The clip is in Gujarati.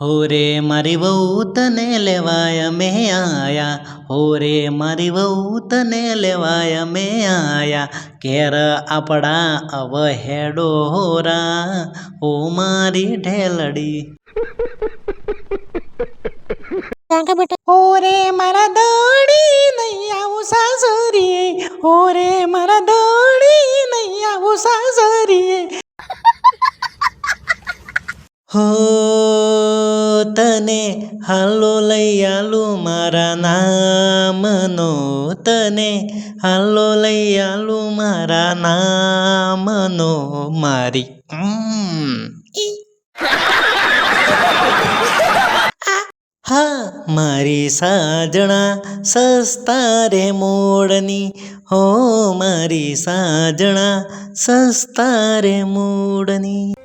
હો રે મારી વહુ તને લેવાય અમે આયા. હો રે મારી વહુ તને લેવાય અમે આયા. કેર આપણા અવહેડો હોરા. ઓ મારી ઢેલડી. ઓરે મારા દોડી નહીં આવું સાસરી હો રે મારા દોડી નહીં આવું સાસરી હો તને હાલો લઈ આલું મારા નામનો તને હાલો લઈ આલું મારા નામનો મારી હા, મારી સાજણા સસ્તા રે મોડની. હો, મારી સાજણા સસ્તા રે મોડની.